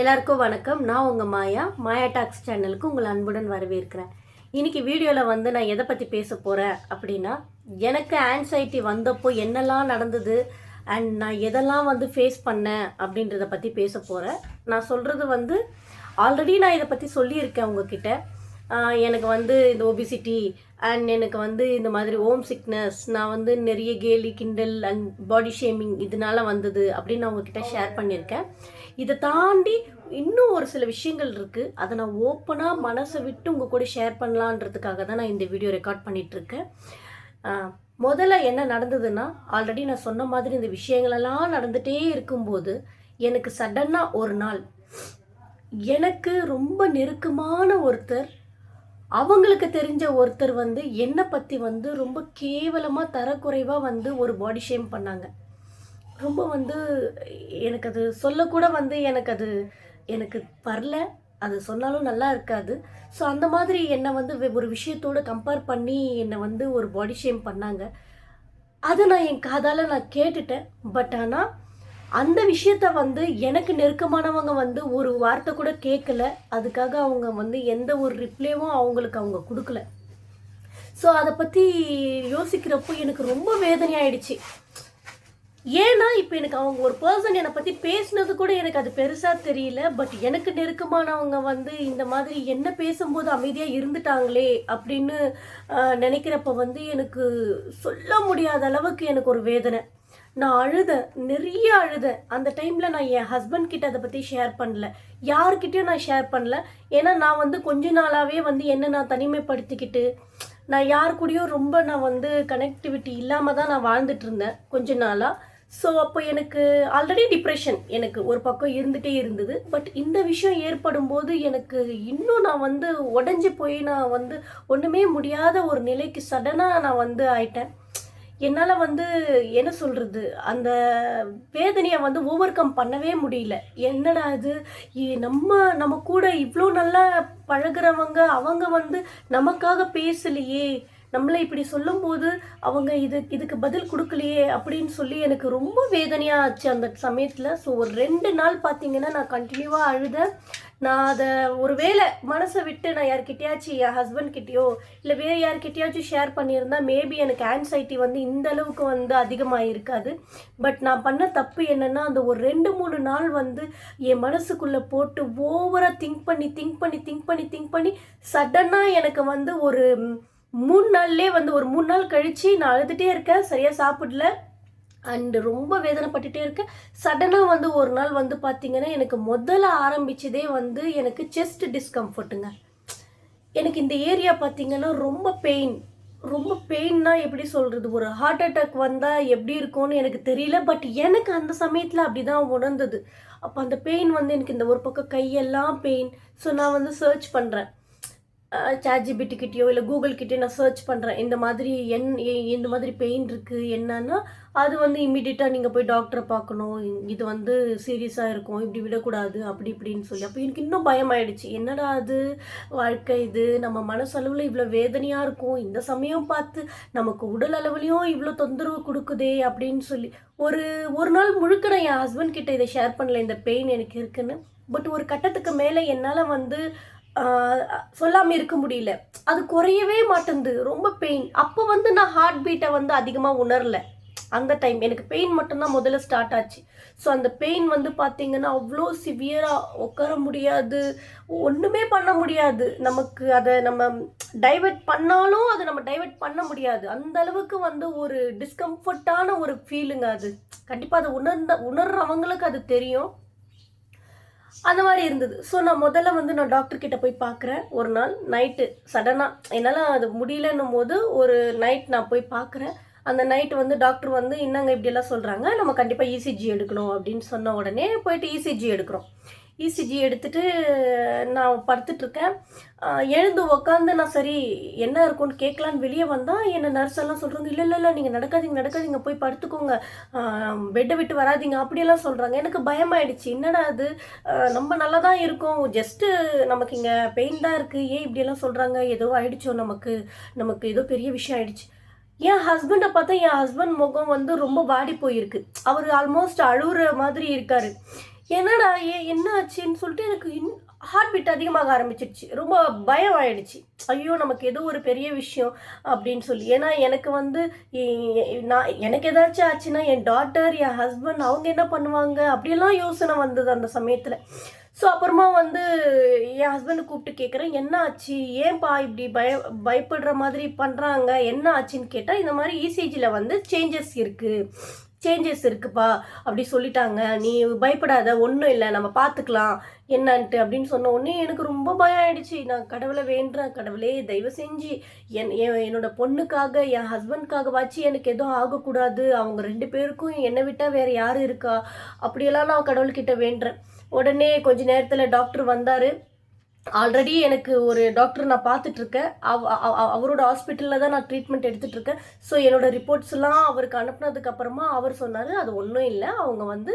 எல்லாருக்கும் வணக்கம். நான் உங்கள் மாயா. மாயா டாக்ஸ் சேனலுக்கு உங்கள் அன்புடன் வரவேற்கிறேன். இன்றைக்கி வீடியோவில் வந்து நான் எதை பற்றி பேச போகிறேன் அப்படின்னா எனக்கு ஆன்சைட்டி வந்தப்போ என்னெல்லாம் நடந்தது அண்ட் நான் எதெல்லாம் வந்து ஃபேஸ் பண்ணேன் அப்படின்றத பற்றி பேச போகிறேன் நான் சொல்கிறது வந்து ஆல்ரெடி நான் இதை பற்றி சொல்லியிருக்கேன் உங்ககிட்ட. எனக்கு வந்து இந்த ஒபிசிட்டி அண்ட் எனக்கு வந்து இந்த மாதிரி ஓம் சிக்னஸ் நான் வந்து நிறைய கேலி கிண்டல் அண்ட் பாடி ஷேமிங் இதனால வந்தது அப்படின்னு நான் உங்ககிட்ட ஷேர் பண்ணியிருக்கேன். இதை தாண்டி இன்னும் ஒரு சில விஷயங்கள் இருக்குது அதை நான் ஓப்பனாக மனசை விட்டு உங்கள் கூட ஷேர் பண்ணலான்றதுக்காக தான் நான் இந்த வீடியோ ரெக்கார்ட் பண்ணிகிட்ருக்கேன் முதல்ல என்ன நடந்ததுன்னா ஆல்ரெடி நான் சொன்ன மாதிரி இந்த விஷயங்களெல்லாம் நடந்துகிட்டே இருக்கும்போது எனக்கு சடனாக ஒரு நாள் எனக்கு ரொம்ப நெருக்கமான ஒருத்தர் அவங்களுக்கு தெரிஞ்ச ஒருத்தர் வந்து என்னை பற்றி வந்து ரொம்ப கேவலமாக தரக்குறைவாக வந்து ஒரு பாடி ஷேம் பண்ணாங்க. ரொம்ப வந்து எனக்கு அது சொல்லக்கூட வந்து எனக்கு அது எனக்கு வரல. அது சொன்னாலும் நல்லா இருக்காது. ஸோ அந்த மாதிரி என்னை வந்து ஒரு விஷயத்தோட கம்பேர் பண்ணி என்னை வந்து ஒரு பாடி ஷேம் பண்ணாங்க. அதை நான் என் காதால் நான் கேட்டுட்டேன். பட் ஆனால் அந்த விஷயத்த வந்து எனக்கு நெருக்கமானவங்க வந்து ஒரு வார்த்தை கூட கேட்கல அதுக்காக அவங்க வந்து எந்த ஒரு ரிப்ளேவும் அவங்களுக்கு அவங்க கொடுக்கல. ஸோ அதை பற்றி யோசிக்கிறப்போ எனக்கு ரொம்ப வேதனையாயிடுச்சு. ஏன்னா இப்போ எனக்கு அவங்க ஒரு பர்சன் என்னை பற்றி பேசினது கூட எனக்கு அது பெருசாக தெரியல. பட் எனக்கு நெருக்கமானவங்க வந்து இந்த மாதிரி என்ன பேசும்போது அமைதியாக இருந்துட்டாங்களே அப்படின்னு நினைக்கிறப்ப வந்து எனக்கு சொல்ல முடியாத அளவுக்கு எனக்கு ஒரு வேதனை. நான் அழுதேன் நிறைய அழுதேன் அந்த டைமில் நான் என் ஹஸ்பண்ட் கிட்ட அதை பற்றி ஷேர் பண்ணல. யார்கிட்டயும் நான் ஷேர் பண்ணல. ஏன்னா நான் வந்து கொஞ்ச நாளாகவே வந்து என்ன நான் தனிமைப்படுத்திக்கிட்டு நான் யார் கூடயும் ரொம்ப நான் வந்து கனெக்டிவிட்டி இல்லாமல் தான் நான் வாழ்ந்துட்டு இருந்தேன் கொஞ்ச நாளாக ஸோ அப்போ எனக்கு ஆல்ரெடி டிப்ரெஷன் எனக்கு ஒரு பக்கம் இருந்துகிட்டே இருந்தது. பட் இந்த விஷயம் ஏற்படும் போது எனக்கு இன்னும் நான் வந்து உடஞ்சி போய் நான் வந்து ஒன்றுமே முடியாத ஒரு நிலைக்கு சடனாக நான் வந்து ஆயிட்டேன். என்னால் வந்து என்ன சொல்கிறது அந்த வேதனையை வந்து ஓவர் கம் பண்ணவே முடியல. என்னடா இது? நம்ம நம்ம கூட இவ்வளோ நல்லா பழகுறவங்க அவங்க வந்து நமக்காக பேசலையே. நம்மளை இப்படி சொல்லும்போது அவங்க இது இதுக்கு பதில் கொடுக்கலையே அப்படின்னு சொல்லி எனக்கு ரொம்ப வேதனையாக ஆச்சு அந்த சமயத்தில். ஸோ ஒரு ரெண்டு நாள் பார்த்தீங்கன்னா நான் கண்டினியூவாக அழுதேன். நான் அதை ஒரு வேளை மனசை விட்டு நான் யார்கிட்டயாச்சும் என் ஹஸ்பண்ட் கிட்டயோ இல்லை வேறு யார்கிட்டயாச்சும் ஷேர் பண்ணியிருந்தா மேபி எனக்கு ஆன்சைட்டி வந்து இந்த அளவுக்கு வந்து அதிகமாக இருக்காது பட் நான் பண்ண தப்பு என்னென்னா அந்த ஒரு ரெண்டு மூணு நாள் வந்து என் மனசுக்குள்ளே போட்டு ஓவராக திங்க் பண்ணி திங்க் பண்ணி திங்க் பண்ணி திங்க் பண்ணி சடனாக எனக்கு வந்து ஒரு மூணு நாள்லே வந்து ஒரு மூணு நாள் கழித்து நான் அழுதுகிட்டே இருக்கேன். சரியாக சாப்பிடல. அண்டு ரொம்ப வேதனைப்பட்டுட்டே இருக்கேன் சடனாக வந்து ஒரு நாள் வந்து பார்த்தீங்கன்னா எனக்கு முதல்ல ஆரம்பிச்சதே வந்து எனக்கு செஸ்ட் டிஸ்கம்ஃபர்ட்டுங்க எனக்கு இந்த ஏரியா பார்த்தீங்கன்னா ரொம்ப பெயின் ரொம்ப பெயின்னா எப்படி சொல்கிறது ஒரு ஹார்ட் அட்டாக் வந்தால் எப்படி இருக்கும்னு எனக்கு தெரியல. பட் எனக்கு அந்த சமயத்தில் அப்படி தான் உணர்ந்தது. அப்போ அந்த பெயின் வந்து எனக்கு இந்த ஒரு பக்கம் கையெல்லாம் பெயின் ஸோ நான் வந்து சர்ச் பண்ணுறேன் சாட்ஜிபிட்டி கிட்டேயோ இல்லை கூகுள் கிட்டேயோ நான் சர்ச் பண்ணுறேன் இந்த மாதிரி என் இந்த மாதிரி பெயின் இருக்குது என்னன்னா அது வந்து இம்மிடியட்டாக நீங்கள் போய் டாக்டரை பார்க்கணும். இது வந்து சீரியஸாக இருக்கும் இப்படி விடக்கூடாது அப்படி இப்படின்னு சொல்லி. அப்போ எனக்கு இன்னும் பயமாயிடுச்சு என்னடா அது? வாழ்க்கை இது நம்ம மனசளவில் இவ்வளோ வேதனையாக இருக்கும். இந்த சமயம் பார்த்து நமக்கு உடல் அளவுலையும் இவ்வளோ தொந்தரவு கொடுக்குதே அப்படின்னு சொல்லி. ஒரு ஒரு நாள் முழுக்க நான் என் ஹஸ்பண்ட் கிட்ட இதை ஷேர் பண்ணல இந்த பெயின் எனக்கு இருக்குன்னு. பட் ஒரு கட்டத்துக்கு மேலே என்னால் வந்து சொல்லாமல் இருக்க முடியல. அது குறையவே மாட்டேங்குது ரொம்ப பெயின் அப்போ வந்து நான் ஹார்ட் பீட்டை வந்து அதிகமாக உணரல. அந்த டைம் எனக்கு பெயின் மட்டும்தான் முதல்ல ஸ்டார்ட் ஆச்சு. ஸோ அந்த பெயின் வந்து பார்த்தீங்கன்னா அவ்வளோ சிவியராக உட்கார முடியாது. ஒன்றுமே பண்ண முடியாது. நமக்கு அதை நம்ம டைவர்ட் பண்ணாலும் அதை நம்ம டைவர்ட் பண்ண முடியாது. அந்த அளவுக்கு வந்து ஒரு டிஸ்கம்ஃபர்ட்டான ஒரு ஃபீலுங்க அது. கண்டிப்பாக அதை உணர்ந்த உணர்றவங்களுக்கு அது தெரியும். அந்த மாதிரி இருந்தது. ஸோ நான் முதல்ல வந்து நான் டாக்டர் கிட்ட போய் பார்க்குறேன் ஒரு நாள் நைட்டு சடனாக என்னால் அது முடியலன்னும் போது ஒரு நைட் நான் போய் பார்க்குறேன் அந்த நைட் வந்து டாக்டர் வந்து என்னங்க இப்படியெல்லாம் சொல்கிறாங்க நம்ம கண்டிப்பாக இசிஜி எடுக்கணும். அப்படின்னு சொன்ன உடனே போயிட்டு இசிஜி எடுக்கிறோம். இசிஜி எடுத்துட்டு நான் படுத்துட்ருக்கேன் எழுந்து உக்காந்து நான் சரி என்ன இருக்கும்னு கேட்கலான்னு வெளியே வந்தால் என்னை நர்ஸ் எல்லாம் சொல்கிறாங்க இல்லை இல்லை இல்லை நீங்கள் நடக்காதீங்க நடக்காதீங்க போய் படுத்துக்கோங்க. பெட்டை விட்டு வராதீங்க அப்படியெல்லாம் சொல்கிறாங்க எனக்கு பயமாயிடுச்சு. என்னடா அது? நம்ம நல்லா தான் இருக்கோம். ஜஸ்ட்டு நமக்கு இங்கே பெயின் தான் இருக்குது ஏன் இப்படியெல்லாம் சொல்கிறாங்க ஏதோ ஆயிடுச்சோ நமக்கு? நமக்கு ஏதோ பெரிய விஷயம் ஆயிடுச்சு. என் ஹஸ்பண்டை பார்த்தா என் ஹஸ்பண்ட் முகம் வந்து ரொம்ப வாடி போயிருக்கு. அவர் ஆல்மோஸ்ட் அழுகுற மாதிரி இருக்காரு. என்னடா ஏ என்ன ஆச்சுன்னு சொல்லிட்டு எனக்கு இன் ஹார்ட் பீட் அதிகமாக ஆரம்பிச்சிருச்சு. ரொம்ப பயம் ஆயிடுச்சு ஐயோ நமக்கு ஏதோ ஒரு பெரிய விஷயம் அப்படின்னு சொல்லி. ஏன்னா எனக்கு வந்து நான் எனக்கு ஏதாச்சும் ஆச்சுன்னா என் டாட்டர் என் ஹஸ்பண்ட் அவங்க என்ன பண்ணுவாங்க? அப்படியெல்லாம் யோசனை வந்தது அந்த சமயத்தில். ஸோ அப்புறமா வந்து என் ஹஸ்பண்டை கூப்பிட்டு கேட்குறேன் என்ன ஆச்சு ஏன்பா இப்படி பய பயப்படுற மாதிரி பண்ணுறாங்க என்ன ஆச்சுன்னு கேட்டால் இந்த மாதிரி இசிஜியில் வந்து சேஞ்சஸ் இருக்குது சேஞ்சஸ் இருக்குப்பா அப்படி சொல்லிட்டாங்க. நீ பயப்படாத ஒன்றும் இல்லை நம்ம பார்த்துக்கலாம் என்னன்ட்டு அப்படின்னு சொன்ன உடனே எனக்கு ரொம்ப பயம் ஆயிடுச்சு. நான் கடவுளை வேண்டுறேன் கடவுளே தயவு செஞ்சு என் என்- என்னோட பொண்ணுக்காக என் ஹஸ்பண்ட்காகவாச்சு எனக்கு எதுவும் ஆகக்கூடாது. அவங்க ரெண்டு பேருக்கும் என்னை விட்டால் வேறு யார் இருக்கா? அப்படியெல்லாம் நான் கடவுள்கிட்ட வேண்டுறேன். உடனே கொஞ்ச நேரத்தில் டாக்டர் வந்தார். ஆல்ரெடி எனக்கு ஒரு டாக்டர் நான் பார்த்துட்ருக்கேன் அவ அவரோட ஹாஸ்பிட்டலில் தான் நான் ட்ரீட்மெண்ட் எடுத்துகிட்ருக்கேன் ஸோ என்னோட ரிப்போர்ட்ஸ்லாம் அவருக்கு அனுப்புனதுக்கப்புறமா அவர் சொன்னார் அது ஒன்றும் இல்லை. அவங்க வந்து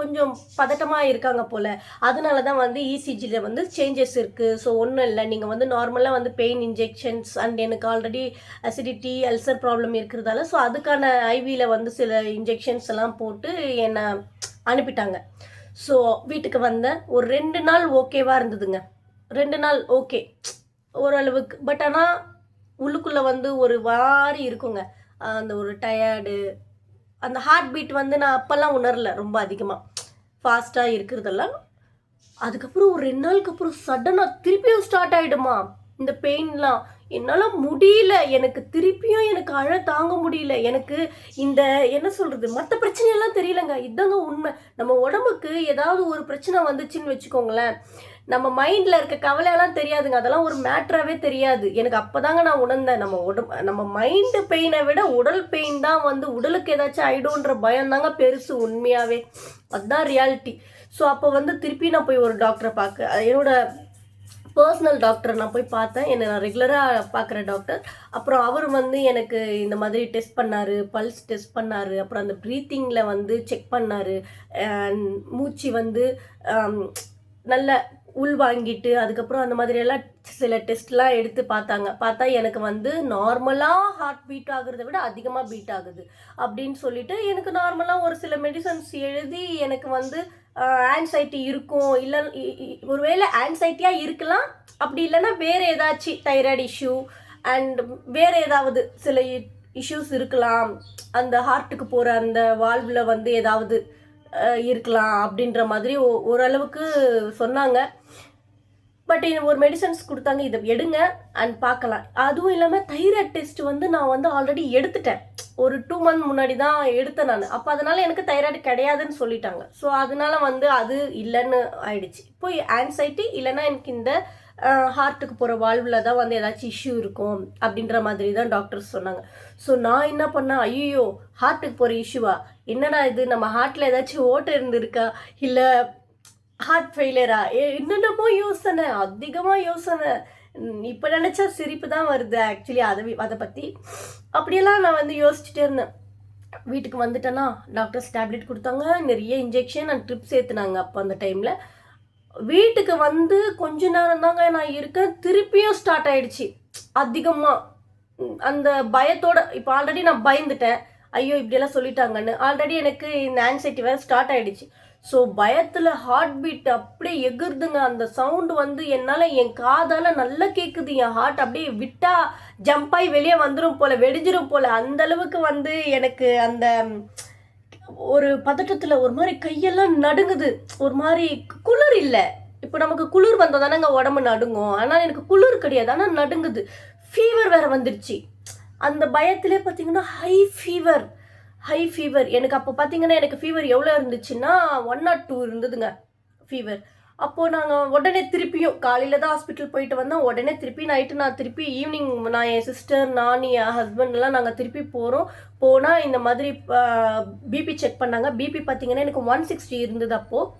கொஞ்சம் பதட்டமாக இருக்காங்க போல். அதனால தான் வந்து இசிஜியில் வந்து சேஞ்சஸ் இருக்குது ஸோ ஒன்றும் இல்லை. நீங்கள் வந்து நார்மலாக வந்து பெயின் இன்ஜெக்ஷன்ஸ் அண்ட் எனக்கு ஆல்ரெடி அசிடிட்டி அல்சர் ப்ராப்ளம் இருக்கிறதால ஸோ அதுக்கான ஐவியில் வந்து சில இன்ஜெக்ஷன்ஸ் எல்லாம் போட்டு என்னை அனுப்பிட்டாங்க. ஸோ வீட்டுக்கு வந்தேன் ஒரு ரெண்டு நாள் ஓகேவாக இருந்ததுங்க. ரெண்டு நாள் ஓகே ஓரளவுக்கு. பட் ஆனால் உள்ளுக்குள்ளே வந்து ஒரு வாரி இருக்குங்க. அந்த ஒரு டயர்டு அந்த ஹார்ட் பீட் வந்து நான் அப்போல்லாம் உணரல ரொம்ப அதிகமாக ஃபாஸ்ட்டாக இருக்கிறதெல்லாம். அதுக்கப்புறம் ஒரு ரெண்டு நாளுக்கு அப்புறம் சடனாக திருப்பியும் ஸ்டார்ட் ஆகிடுமா இந்த பெயின்லாம் என்னால் முடியல. எனக்கு திருப்பியும் எனக்கு அழ தாங்க முடியல. எனக்கு இந்த என்ன சொல்கிறது மற்ற பிரச்சனையெல்லாம் தெரியலங்க. இதாங்க உண்மை. நம்ம உடம்புக்கு ஏதாவது ஒரு பிரச்சனை வந்துச்சுன்னு வச்சுக்கோங்களேன். நம்ம மைண்டில் இருக்க கவலையெல்லாம் தெரியாதுங்க. அதெல்லாம் ஒரு மேட்ராகவே தெரியாது. எனக்கு அப்போதாங்க நான் உணர்ந்தேன். நம்ம உடம்பு நம்ம மைண்டு பெயினை விட உடல் பெயின் தான் வந்து உடலுக்கு ஏதாச்சும் ஆகிடும்ன்ற பயம் தாங்க பெருசு உண்மையாகவே அதுதான் ரியாலிட்டி. ஸோ அப்போ வந்து திருப்பி நான் போய் ஒரு டாக்டரை பார்க்க என்னோட பர்சனல் டாக்டர் நான் போய் பார்த்தேன். என்னை நான் ரெகுலராக பார்க்குற டாக்டர் அப்புறம் அவர் வந்து எனக்கு இந்த மாதிரி டெஸ்ட் பண்ணார் பல்ஸ் டெஸ்ட் பண்ணார் அப்புறம் அந்த ப்ரீத்திங்கில் வந்து செக் பண்ணார். மூச்சு வந்து um, நல்ல உள் வாங்கிட்டு அதுக்கப்புறம் அந்த மாதிரியெல்லாம் சில டெஸ்ட்லாம் எடுத்து பார்த்தாங்க. பார்த்தா எனக்கு வந்து நார்மலாக ஹார்ட் பீட் ஆகுறத விட அதிகமாக பீட் ஆகுது. அப்படின்னு சொல்லிட்டு எனக்கு நார்மலாக ஒரு சில மெடிசன்ஸ் எழுதி எனக்கு வந்து ஆன்சைட்டி இருக்கும். இல்லை இ- ஒருவேளை ஆன்சைட்டியாக இருக்கலாம். அப்படி இல்லைன்னா வேறு ஏதாச்சும் தைராய்டு இஷ்யூ அண்ட் வேறு ஏதாவது சில இஷ்யூஸ் இருக்கலாம். அந்த ஹார்ட்டுக்கு போகிற அந்த வால்வில் வந்து ஏதாவது இருக்கலாம் அப்படின்ற மாதிரி ஓ- ஓரளவுக்கு சொன்னாங்க. பட் ஒரு மெடிசன்ஸ் கொடுத்தாங்க இதை எடுங்க அண்ட் பார்க்கலாம். அதுவும் இல்லாமல் தைராய்ட் டெஸ்ட் வந்து நான் வந்து ஆல்ரெடி எடுத்துட்டேன். ஒரு டூ மந்த் முன்னாடி தான் எடுத்தேன் நான். அப்போ அதனால எனக்கு தைராய்டு கிடையாதுன்னு சொல்லிட்டாங்க. ஸோ அதனால வந்து அது இல்லைன்னு ஆயிடுச்சு. இப்போ ஆன்சைட்டி இல்லைன்னா எனக்கு இந்த ஹார்ட்டுக்கு போகிற வாழ்வில் தான் வந்து ஏதாச்சும் இஷ்யூ இருக்கும் அப்படின்ற மாதிரி தான் டாக்டர்ஸ் சொன்னாங்க. ஸோ நான் என்ன பண்ணேன்? ஐயோ ஹார்ட்டுக்கு போகிற இஷ்யூவா என்னடா இது? நம்ம ஹார்ட்டில் ஏதாச்சும் ஓட்டை இருந்திருக்கா? இல்லை ஹார்ட் ஃபெயிலியரா என்னென்னமோ யோசனை அதிகமாக யோசனை. இப்போ நினச்சா சிரிப்பு தான் வருது ஆக்சுவலி அதை அதை பற்றி அப்படியெல்லாம் நான் வந்து யோசிச்சுட்டே இருந்தேன். வீட்டுக்கு வந்துட்டேன்னா டாக்டர்ஸ் டேப்லெட் கொடுத்தாங்க நிறைய இன்ஜெக்ஷன் அண்ட் ட்ரிப்ஸ் சேர்த்துனாங்க அப்போ அந்த டைமில் வீட்டுக்கு வந்து கொஞ்ச நேரம் தாங்க நான் இருக்கேன் திருப்பியும் ஸ்டார்ட் ஆயிடுச்சு அதிகமாக அந்த பயத்தோட இப்போ ஆல்ரெடி நான் பயந்துட்டேன். ஐயோ இப்படியெல்லாம் சொல்லிட்டாங்கன்னு. ஆல்ரெடி எனக்கு இந்த ஆன்சைட்டி வேறு ஸ்டார்ட் ஆகிடுச்சு ஸோ பயத்தில் ஹார்ட் பீட் அப்படியே எகிருதுங்க. அந்த சவுண்டு வந்து என்னால் என் காதால் நல்லா கேட்குது என் ஹார்ட் அப்படியே விட்டா ஜம்பாகி வெளியே வந்துடும் போல் வெடிஞ்சிரும் போல். அந்த அளவுக்கு வந்து எனக்கு அந்த ஒரு பதட்டத்தில் ஒரு மாதிரி கையெல்லாம் நடுங்குது. ஒரு மாதிரி குளிர் இல்லை. இப்போ நமக்கு குளிர் வந்தால் தானேங்க உடம்பு நடுங்கும். ஆனால் எனக்கு குளிர் கிடையாது. ஆனால் நடுங்குது. ஃபீவர் வேறு வந்துடுச்சு அந்த பயத்திலே பார்த்தீங்கன்னா ஹை ஃபீவர் ஹை ஃபீவர் எனக்கு அப்போ பார்த்தீங்கன்னா எனக்கு ஃபீவர் எவ்வளோ இருந்துச்சுன்னா ஒன் நாட் டூ இருந்ததுங்க ஃபீவர் அப்போது நாங்கள் உடனே திருப்பியும் காலையில் தான் ஹாஸ்பிட்டல் போயிட்டு வந்தோம். உடனே திருப்பி நைட்டு நான் திருப்பி ஈவினிங் நான் என் சிஸ்டர் நான் என் ஹஸ்பண்ட் எல்லாம் நாங்கள் திருப்பி போகிறோம் போனால் இந்த மாதிரி பிபி செக் பண்ணாங்க. பிபி பார்த்தீங்கன்னா எனக்கு ஒன் சிக்ஸ்டி இருந்தது அப்போது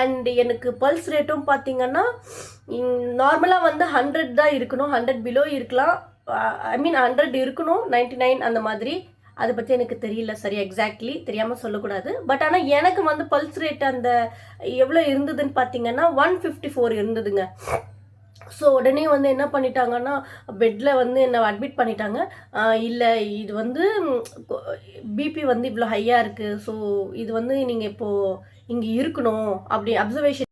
அண்ட் எனக்கு பல்ஸ் ரேட்டும் பார்த்தீங்கன்னா நார்மலாக வந்து ஹண்ட்ரட் தான் இருக்கணும். ஹண்ட்ரட் பிலோ இருக்கலாம். ஐ மீன் ஹண்ட்ரட் இருக்கணும். 99 நைன் அந்த மாதிரி. அதை பற்றி எனக்கு தெரியல. சரி எக்ஸாக்ட்லி தெரியாமல் சொல்லக்கூடாது. பட் ஆனால் எனக்கு வந்து பல்ஸ் ரேட் அந்த எவ்வளோ இருந்ததுன்னு பார்த்தீங்கன்னா ஒன் ஃபிஃப்டி ஃபோர் இருந்ததுங்க. ஸோ உடனே வந்து என்ன பண்ணிட்டாங்கன்னா பெட்டில் வந்து என்னை அட்மிட் பண்ணிட்டாங்க. இல்லை இது வந்து பிபி வந்து இவ்வளோ ஹையாக இருக்குது ஸோ இது வந்து நீங்கள் இப்போது இங்கே இருக்கணும். அப்படி அப்சர்வேஷன்